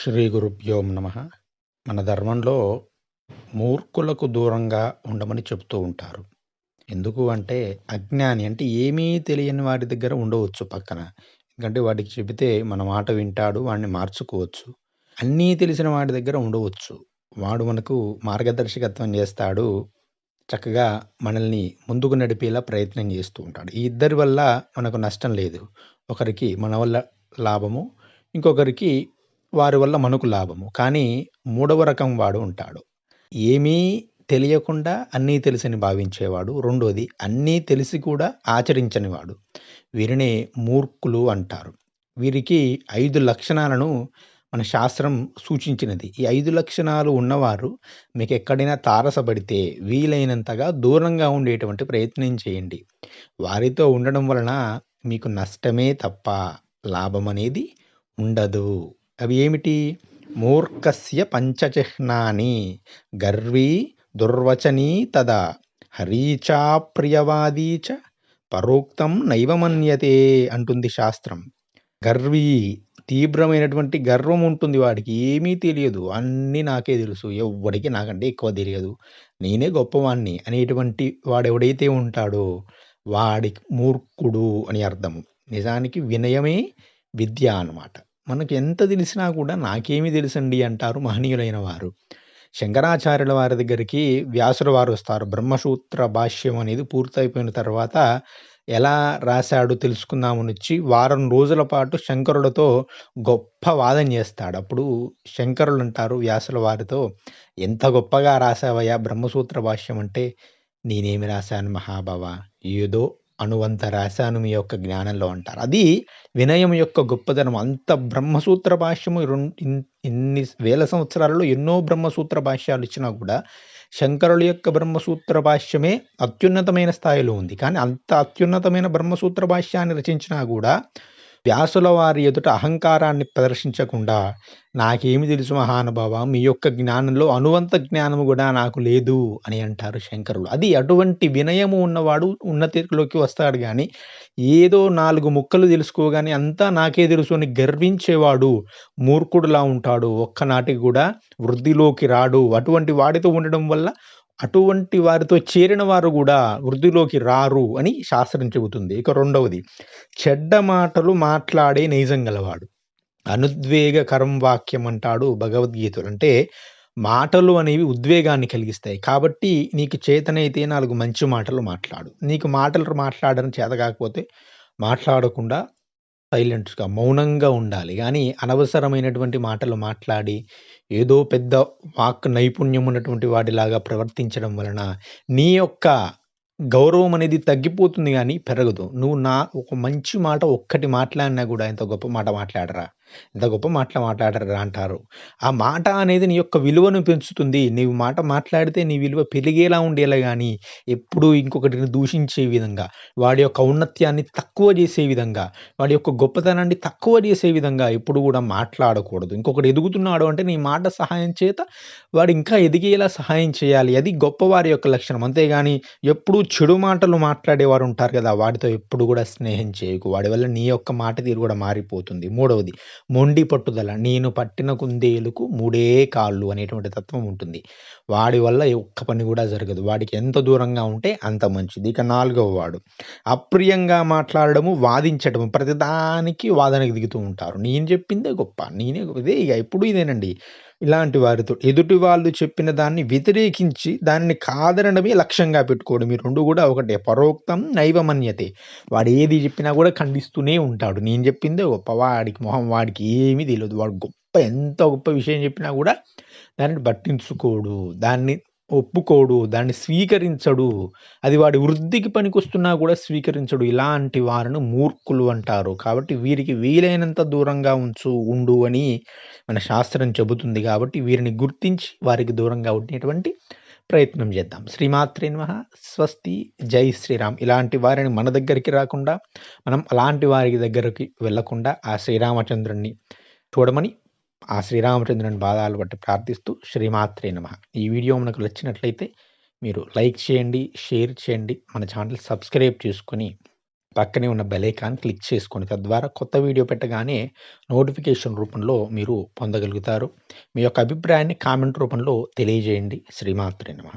శ్రీ గురుభ్యో నమ. మన ధర్మంలో మూర్ఖులకు దూరంగా ఉండమని చెప్తూ ఉంటారు. ఎందుకు అంటే అజ్ఞాని అంటే ఏమీ తెలియని వాడి దగ్గర ఉండవచ్చు పక్కన. ఎందుకంటే వాడికి చెబితే మన మాట వింటాడు వాడిని మార్చుకోవచ్చు. అన్నీ తెలిసిన వాడి దగ్గర ఉండవచ్చు. వాడు మనకు మార్గదర్శకత్వం చేస్తాడు. చక్కగా మనల్ని ముందుకు నడిపేలా ప్రయత్నం చేస్తూ ఉంటాడు. ఈ ఇద్దరి వల్ల మనకు నష్టం లేదు. ఒకరికి మన వల్ల లాభము ఇంకొకరికి వారి వల్ల మనకు లాభము. కానీ మూడవ రకం వాడు ఉంటాడు. ఏమీ తెలియకుండా అన్నీ తెలిసని భావించేవాడు. రెండోది అన్నీ తెలిసి కూడా ఆచరించని వాడు. వీరిని మూర్ఖులు అంటారు. వీరికి ఐదు లక్షణాలను మన శాస్త్రం సూచించినది. ఈ ఐదు లక్షణాలు ఉన్నవారు మీకు ఎక్కడైనా తారసపడితే వీలైనంతగా దూరంగా ఉండేటువంటి ప్రయత్నం చేయండి. వారితో ఉండడం వలన మీకు నష్టమే తప్ప లాభం అనేది ఉండదు. అవి ఏమిటి మూర్ఖస్య పంచచిహ్నాని. గర్వీ దుర్వచనీ తదా. హరీచాప్రియవాదీ చ. పరోక్తం నైవమన్యతే అంటుంది శాస్త్రం. గర్వీ తీవ్రమైనటువంటి గర్వం ఉంటుంది వాడికి. ఏమీ తెలియదు. అన్నీ నాకే తెలుసు. ఎవ్వడికి నాకంటే ఎక్కువ తెలియదు. నేనే గొప్పవాణ్ణి అనేటువంటి వాడెవడైతే ఉంటాడో వాడికి మూర్ఖుడు అని అర్థము. నిజానికి వినయమే విద్య అన్నమాట. మనకు ఎంత తెలిసినా కూడా నాకేమి తెలుసండి అంటారు మహనీయులైన వారు. శంకరాచార్యుల వారి దగ్గరికి వ్యాసుల వారు వస్తారు. బ్రహ్మసూత్ర భాష్యం అనేది పూర్తయిపోయిన తర్వాత ఎలా రాశాడు తెలుసుకుందామని వచ్చి వారం రోజుల పాటు శంకరులతో గొప్ప వాదం చేస్తాడు. అప్పుడు శంకరులు అంటారు వ్యాసుల వారితో ఎంత గొప్పగా రాసావయ్యా బ్రహ్మసూత్ర భాష్యం అంటే నేనేమి రాశాను మహాభావ? ఏదో అనువంత రాశాను మీ యొక్క జ్ఞానంలో అంటారు. అది వినయం యొక్క గొప్పదనం. అంత బ్రహ్మసూత్ర భాష్యము ఇన్ని వేల సంవత్సరాలలో ఎన్నో బ్రహ్మసూత్ర భాష్యాలు ఇచ్చినా కూడా శంకరుల యొక్క బ్రహ్మసూత్ర భాష్యమే అత్యున్నతమైన స్థాయిలో ఉంది. కానీ అంత అత్యున్నతమైన బ్రహ్మసూత్ర భాష్యాన్ని రచించినా కూడా వ్యాసుల వారి ఎదుట అహంకారాన్ని ప్రదర్శించకుండా నాకేమి తెలుసు మహానుభావ మీ యొక్క జ్ఞానంలో అనువంత జ్ఞానము కూడా నాకు లేదు అని అంటారు శంకరులు. అది అటువంటి వినయము ఉన్నవాడు ఉన్నతిలోకి వస్తాడు కానీ ఏదో నాలుగు ముక్కలు తెలుసుకోగానే అంతా నాకే తెలుసు అని గర్వించేవాడు మూర్ఖుడులా ఉంటాడు. ఒక్కనాటికి కూడా వృద్ధిలోకి రాడు. అటువంటి వాడితో ఉండడం వల్ల అటువంటి వారితో చేరిన వారు కూడా వృద్ధిలోకి రారు అని శాస్త్రం చెబుతుంది. ఇక రెండవది చెడ్డ మాటలు మాట్లాడే నైజం గలవాడు. అనుద్వేగకరం వాక్యం అంటాడు భగవద్గీతలు. అంటే మాటలు అనేవి ఉద్వేగాన్ని కలిగిస్తాయి. కాబట్టి నీకు చేతనైతే నాలుగు మంచి మాటలు మాట్లాడు. నీకు మాటలు మాట్లాడడం చేత కాకపోతే మాట్లాడకుండా సైలెంట్స్‌గా, మౌనంగా ఉండాలి. కానీ అనవసరమైనటువంటి మాటలు మాట్లాడి, ఏదో పెద్ద వాక్ నైపుణ్యం ఉన్నటువంటి వాడిలాగా ప్రవర్తించడం వలన, నీ యొక్క గౌరవం అనేది తగ్గిపోతుంది కానీ పెరగదు. నువ్వు నా ఒక మంచి మాట ఒక్కటి మాట్లాడినా కూడా ఎంత గొప్ప మాట మాట్లాడరా? ఎంత గొప్ప మాటలు మాట్లాడరా అంటారు. ఆ మాట అనేది నీ యొక్క విలువను పెంచుతుంది. నీవు మాట మాట్లాడితే నీ విలువ పెరిగేలా ఉండేలా కానీ ఎప్పుడూ ఇంకొకటిని దూషించే విధంగా, వాడి యొక్క ఔన్నత్యాన్ని తక్కువ చేసే విధంగా, వాడి యొక్క గొప్పతనాన్ని తక్కువ చేసే విధంగా ఎప్పుడు కూడా మాట్లాడకూడదు. ఇంకొకటి ఎదుగుతున్నాడు అంటే నీ మాట సహాయం చేత వాడు ఇంకా ఎదిగేలా సహాయం చేయాలి. అది గొప్పవారి యొక్క లక్షణం. అంతేగాని ఎప్పుడూ చెడు మాటలు మాట్లాడేవారు ఉంటారు కదా! వాడితో ఎప్పుడు కూడా స్నేహం చేయకు. వాడి వల్ల నీ యొక్క మాట తీరు కూడా మారిపోతుంది. మూడవది మొండి పట్టుదల. నేను పట్టిన కుందేలుకు మూడే కాళ్ళు అనేటువంటి తత్వం ఉంటుంది. వాడి వల్ల ఒక్క పని కూడా జరగదు. వాడికి ఎంత దూరంగా ఉంటే అంత మంచిది. ఇక నాలుగవ వాడు అప్రియంగా మాట్లాడడము, వాదించడము. ప్రతిదానికి వాదనకు దిగుతూ ఉంటారు. నేను చెప్పిందే గొప్ప. నేనే ఇదే ఇక ఎప్పుడు ఇదేనండి. ఇలాంటి వారితో ఎదుటి వాళ్ళు చెప్పిన దాన్ని వ్యతిరేకించి దానిని కాదనడమే లక్ష్యంగా పెట్టుకోవడం. ఈ రెండు కూడా ఒకటే. పరోక్తం నైవమన్యతే. వాడు ఏది చెప్పినా కూడా ఖండిస్తూనే ఉంటాడు. నేను చెప్పిందే గొప్ప. వాడికి మొహం వాడికి ఏమీ తెలియదు. వాడు గొప్ప ఎంత గొప్ప విషయం చెప్పినా కూడా దాన్ని పట్టించుకోడు. దాన్ని ఒప్పుకోడు. దాన్ని స్వీకరించడు. అది వాడి వృద్ధికి పనికొస్తున్నా కూడా స్వీకరించడు. ఇలాంటి వారిని మూర్ఖులు అంటారు. కాబట్టి వీరికి వీలైనంత దూరంగా ఉంచు ఉండు అని మన శాస్త్రం చెబుతుంది కాబట్టి వీరిని గుర్తించి వారికి దూరంగా ఉండేటువంటి ప్రయత్నం చేద్దాం. శ్రీమాత్రే నమః. స్వస్తి. జై శ్రీరామ్. ఇలాంటి వారిని మన దగ్గరికి రాకుండా, మనం అలాంటి వారి దగ్గరికి వెళ్ళకుండా ఆ శ్రీరామచంద్రుణ్ణి చూడమని ఆ శ్రీరామచంద్రుని బాధాలు బట్టి ప్రార్థిస్తూ శ్రీమాత్రే నమ ఈ వీడియో మనకు నచ్చినట్లయితే మీరు లైక్ చేయండి, షేర్ చేయండి, మన ఛానల్ సబ్స్క్రైబ్ చేసుకొని పక్కనే ఉన్న బెలైకాన్ క్లిక్ చేసుకోండి. తద్వారా కొత్త వీడియో పెట్టగానే నోటిఫికేషన్ రూపంలో మీరు పొందగలుగుతారు. మీ యొక్క అభిప్రాయాన్ని కామెంట్ రూపంలో తెలియజేయండి. శ్రీమాత్రే నమ